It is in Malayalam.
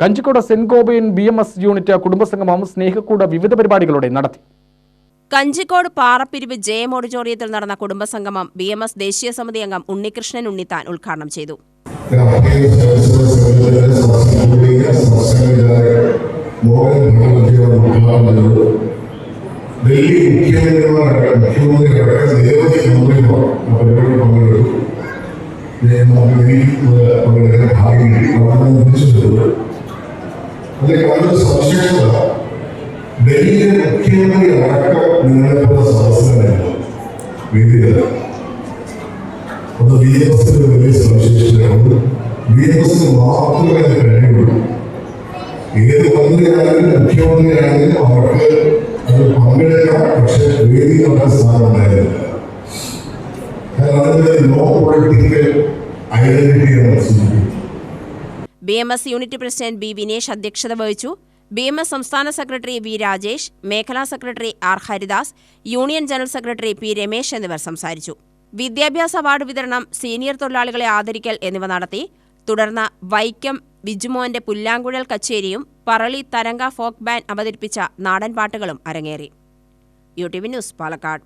Kanjikode Saint Gobain B M S unit കുടുംബസംഗമം സ്നേഹക്കൂട് വിവിധ പരിപാടികളോടെ നടത്തി. കഞ്ചിക്കോട് പാറപ്പിരിവ് ജെ എം ഓഡിറ്റോറിയത്തിൽ നടന്ന കുടുംബസംഗമം ബി എം എസ് ദേശീയ സമിതി അംഗം ഉണ്ണികൃഷ്ണൻ ഉണ്ണിത്താൻ ഉദ്ഘാടനം ചെയ്തു. ഡൽഹി മുഖ്യമന്ത്രിമാരടക്കം നിരവധി മന്ത്രിമാർ പങ്കെടുത്തു. പങ്കെടുക്കാൻ ഭാഗ്യം അതിൽ കാണുന്ന സവിശേഷത ഡൽഹിയിലെ മുഖ്യമന്ത്രി അടക്കം നിങ്ങളെപ്പോലുള്ള സദസ്സുകളില്ല വേദിയില്ല അത് ബി എം എസിന്റെ വലിയ സവിശേഷതയാണ് ബി എം എസിന് മാത്രമേ അത് കഴിയുള്ളൂ ഏത് മന്ത്രിയാണെങ്കിലും മുഖ്യമന്ത്രിയാണെങ്കിലും അവർക്ക് അത് പങ്കെടുക്കാം പക്ഷെ വേദി അവരുടെ സ്ഥാനം ഉണ്ടായിരുന്നില്ല കാരണം അതിന്റെ നോ പൊളിറ്റിക്കൽ ഐഡന്റിറ്റിയാണ് സൂചിപ്പിക്കുന്നത് B M S unit president B Vinesh അധ്യക്ഷത വഹിച്ചു. ബി എം എസ് സംസ്ഥാന സെക്രട്ടറി വി രാജേഷ് മേഖലാ secretary R Haridas union general secretary P Ramesh എന്നിവർ സംസാരിച്ചു. വിദ്യാഭ്യാസ അവാർഡ് വിതരണം സീനിയർ തൊഴിലാളികളെ ആദരിക്കൽ എന്നിവ നടത്തി. തുടർന്ന് വൈക്കം ബിജുമോന്റെ പുല്ലാങ്കുഴൽ കച്ചേരിയും പറളി തരംഗ ഫോക്ക് ബാൻഡ് അവതരിപ്പിച്ച നാടൻ പാട്ടുകളും അരങ്ങേറി. U T V news Palakkad.